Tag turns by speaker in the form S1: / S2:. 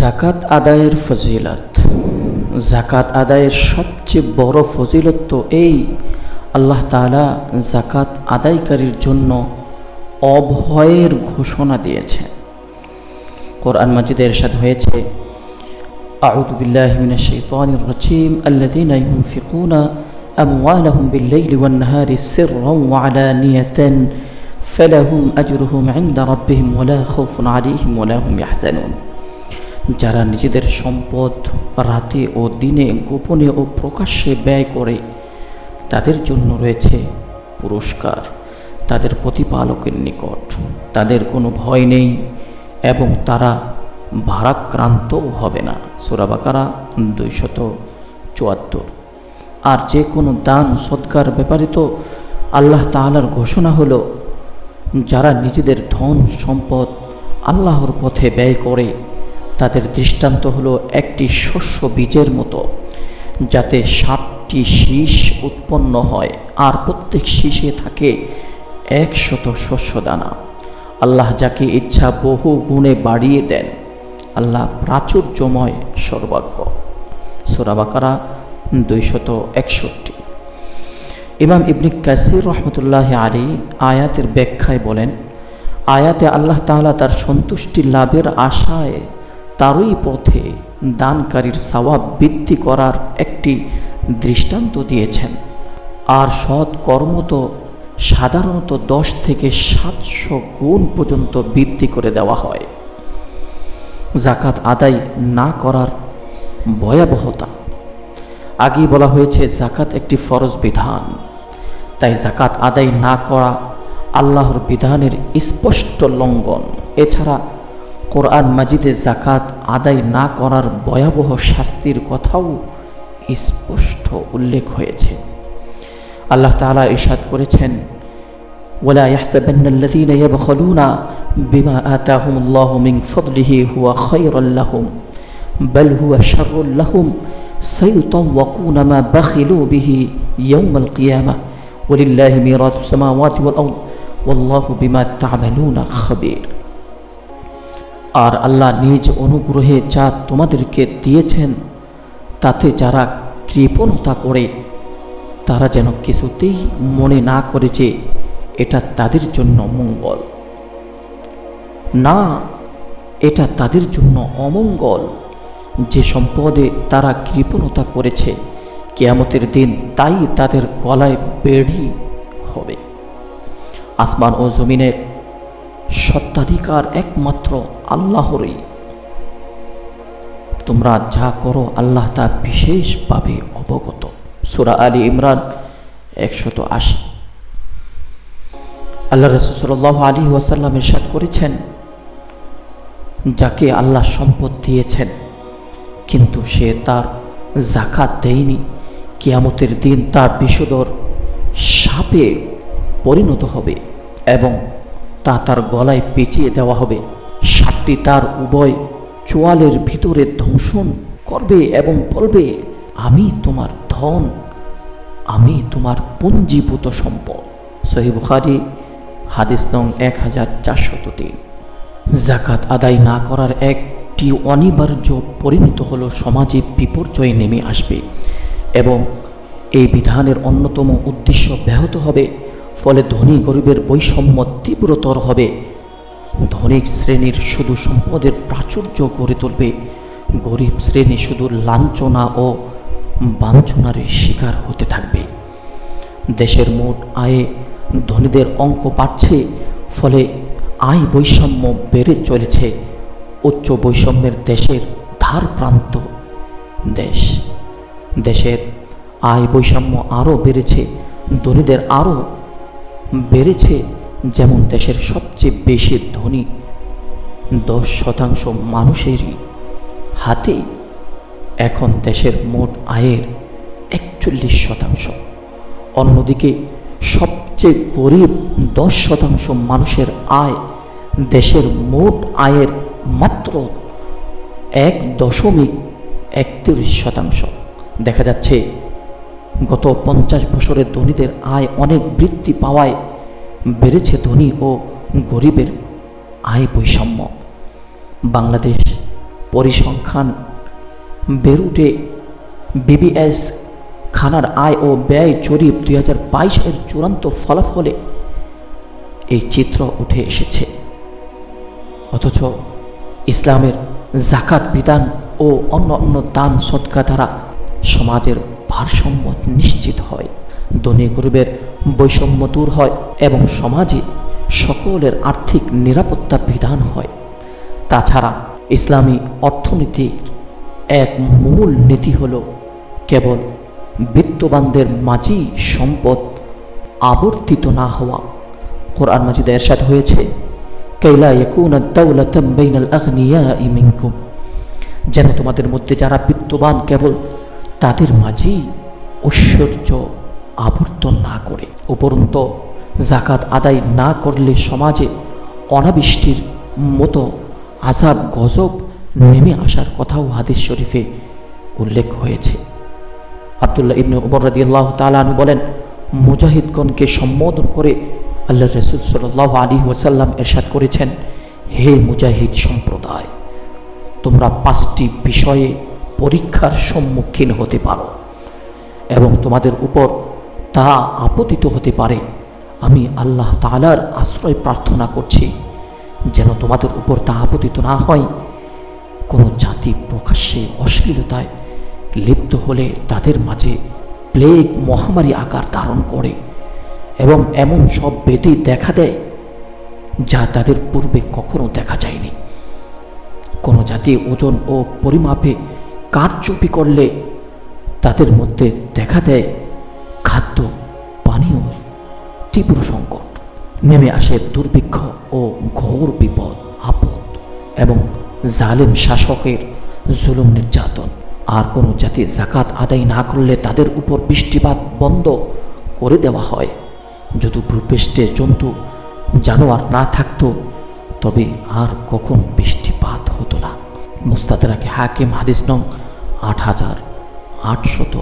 S1: জাকাত আদায়ের ফজিলত জাকাত আদায়ের সবচেয়ে বড় ফজিলত তো এই আল্লাহ তাআলা জাকাত আদায়কারীর জন্য অভয়ের ঘোষণা দিয়েছে কোরআন মাজিদে এরশাদ হয়েছে أعوذ بالله من الشيطان الرجيم الذين ينفقون أموالهم بالليل والنهار سرا وعلانية فلهم أجرهم عند ربهم ولا خوف عليهم ولا هم يحزنون যারা নিজেদের সম্পদ, রাতে ও দিনে গোপনে ও প্রকাশ্যে ব্যয় করে, তাদের জন্য রয়েছে পুরস্কার, তাদের প্রতিপালকের নিকট। তাদের কোনো ভয় নেই এবং তারা ভারাক্রান্তও হবে না। সুরাবাকারা দুইশত চুয়াত্তর। আর যে কোনো দান সৎকার ব্যাপারে তো আল্লাহ তাআলার ঘোষণা হলো, যারা নিজেদের ধন, সম্পদ আল্লাহর পথে ব্যয় করে তাদের দৃষ্টান্ত হলো একটি শস্য বীজের মতো, যাতে সাতটি শীষ উৎপন্ন হয় আর প্রত্যেক শীষে থাকে একশত শস্য দানা। আল্লাহ যাকে ইচ্ছা বহু গুণে বাড়িয়ে দেন, আল্লাহ প্রাচুর্যময় সর্বাজ্ঞ সোরাবাকারা দুইশত একষট্টি। ইমাম ইবনি কাসির রহমতুল্লাহ আলী আয়াতের ব্যাখ্যায় বলেন, আয়াতে আল্লাহ তাআলা তার সন্তুষ্টি লাভের আশায় তারই পথে দানকারীর সওয়াব বৃদ্ধি করার একটি দৃষ্টান্ত দিয়েছেন। আর সৎ কর্ম তো সাধারণত দশ থেকে সাতশো গুণ পর্যন্ত বৃদ্ধি করে দেওয়া হয়। জাকাত আদায় না করার ভয়াবহতা। আগেই বলা হয়েছে জাকাত একটি ফরজ বিধান। তাই জাকাত আদায় না করা আল্লাহর বিধানের স্পষ্ট লঙ্ঘন। এছাড়া কোরআন মাজিদে জাকাত আদায় না করার ভয়াবহ শাস্তির কথাও স্পষ্ট উল্লেখ হয়েছে আল্লাহ তাআলা ইরশাদ করেছেন ولا يحسبن الذين يبخلون بما آتاهم الله من فضله هو خيرا لهم بل هو شر لهم سيطوقون ما بخلوا به يوم القيامة ولله ميراث السماوات والأرض والله بما تعملون خبير আর আল্লাহ নিজ অনুগ্রহে যা তোমাদেরকে দিয়েছেন, তাতে যারা কৃপণতা করে, তারা যেন কিছুতেই মনে না করে যে এটা তাদের জন্য মঙ্গল। না, এটা তাদের জন্য অমঙ্গল। যে সম্পদে তারা কৃপণতা করেছে, কেয়ামতের দিন তাই তাদের গলায় বেড়ি হবে। আসমান ও জমিনের সত্ত্বাধিকার একমাত্র আল্লাহরই। তোমরা যা করো আল্লাহ তা বিশেষভাবে অবগত। সুরা আলী ইমরান একশত আশি। আল্লাহ রসুল্লাহ আলী ওয়াসাল্লাম ইরশাদ করেছেন, যাকে আল্লাহ সম্পদ দিয়েছেন, কিন্তু সে তার জাকাত দেয়নি। কিয়ামতের দিন তার বিষদর সাপে পরিণত হবে এবং তা তার গলায় পেঁচিয়ে দেওয়া হবে। সাপটি তার উভয় চোয়ালের ভিতরে ধ্বংসন করবে এবং বলবে, আমি তোমার ধন, আমি তোমার পুঞ্জীভূত সম্পদ। সহি বুখারি, হাদিস নং এক হাজার চারশত তিন। জাকাত আদায় না করার একটি অনিবার্য পরিণত হলো সমাজে বিপর্যয় নেমে আসবে এবং এই বিধানের অন্যতম উদ্দেশ্য ব্যাহত হবে ফলে ধনী গরিবের বৈষম্য তীব্রতর হবে। ধনিক শ্রেণির শুধু সম্পদের প্রাচুর্য গড়ে তুলবে। গরিব শ্রেণি শুধু লাঞ্ছনা ও বাঞ্ছনার শিকার হতে থাকবে। দেশের মোট আয়ে ধনীদের অঙ্ক বাড়ছে, ফলে আয় বৈষম্য বেড়ে চলেছে। উচ্চ বৈষম্যের দেশের ধার প্রান্ত দেশ। দেশের আয় বৈষম্য আরও বেড়েছে, ধনীদের আরও বেড়েছে যেমন দেশের সবচেয়ে বেশি ধনী, দশ শতাংশ মানুষেরই। হাতে এখন দেশের মোট আয়ের একচল্লিশ শতাংশ। অন্যদিকে সবচেয়ে গরিব দশ শতাংশ মানুষের আয় দেশের মোট আয়ের মাত্র এক দশমিক একত্রিশ শতাংশ। দেখা যাচ্ছে গত পঞ্চাশ বছরের ধনীদের আয় অনেক বৃদ্ধি পাওয়ায় বেড়েছে ধনী ও গরিবের আয় বৈষম্য। বাংলাদেশ পরিসংখ্যান বেরুটে বিবিএস খানার আয় ও ব্যয় জরিপ দুই হাজার বাইশের চূড়ান্ত ফলাফলে এই চিত্র উঠে এসেছে। অথচ ইসলামের জাকাত বিধান ও অন্য অন্য দান সৎকা দ্বারা সমাজের ভারসাম্য নিশ্চিত হয়। ধনী গরিবের বৈষম্য দূর হয় এবং সমাজে সকলের আর্থিক নিরাপত্তা বিধান হয়। তাছাড়া ইসলামী অর্থনীতির এক মূল নীতি হল কেবল বিত্তবানদের মাঝেই সম্পদ আবর্তিত না হওয়া। কোরআন মাজিদে এরশাদ হয়েছে কৈলা ইয়াকুনা যেন তোমাদের মধ্যে যারা বিত্তবান কেবল তাদের মাঝেই ঐশ্বর্য আবর্তন না করে। উপরন্ত জাকাত আদায় না করলে সমাজে অনাবৃষ্টির মতো আজাব গজব নেমে আসার কথাও হাদিস শরীফে উল্লেখ হয়েছে। আবদুল্লাহ ইবনে উমর রাদিয়াল্লাহু তাআলা বলেন, মুজাহিদগণকে সম্বোধন করে আল্লাহ রসুল সাল্লাহ আলী ওয়াসাল্লাম এরশাদ করেছেন, হে মুজাহিদ সম্প্রদায়, তোমরা পাঁচটি বিষয়ে পরীক্ষার সম্মুখীন হতে পারো। এবং তোমাদের উপর তা আপতিত হতে পারে। আমি আল্লাহ তালার আশ্রয় প্রার্থনা করছি, যেন তোমাদের উপর তা আপতিত না হয়। কোনো জাতি প্রকাশ্যে অশ্লীলতায় লিপ্ত হলে তাদের মাঝে প্লেগ মহামারী আকার ধারণ করে এবং এমন সব বেদি দেখা দেয়, যা তাদের পূর্বে কখনো দেখা যায়নি। কোনো জাতি ওজন ও পরিমাপে কারচুপি করলে তাদের মধ্যে দেখা দেয় খাদ্য, পানীয় তীব্র সংকট। নেমে আসে দুর্ভিক্ষ ও ঘোর বিপদ, আপদ এবং জালেম শাসকের জুলুম নির্যাতন। আর কোনো জাতি জাকাত আদায় না করলে তাদের উপর বৃষ্টিপাত বন্ধ করে দেওয়া হয়। যদি ভূপৃষ্ঠে জন্তু, জানোয়ার না থাকতো, তবে আর কখন বৃষ্টিপাত হতো না। মুস্তাদারাকে হাকিম হাদিস নং আট হাজার আটশত।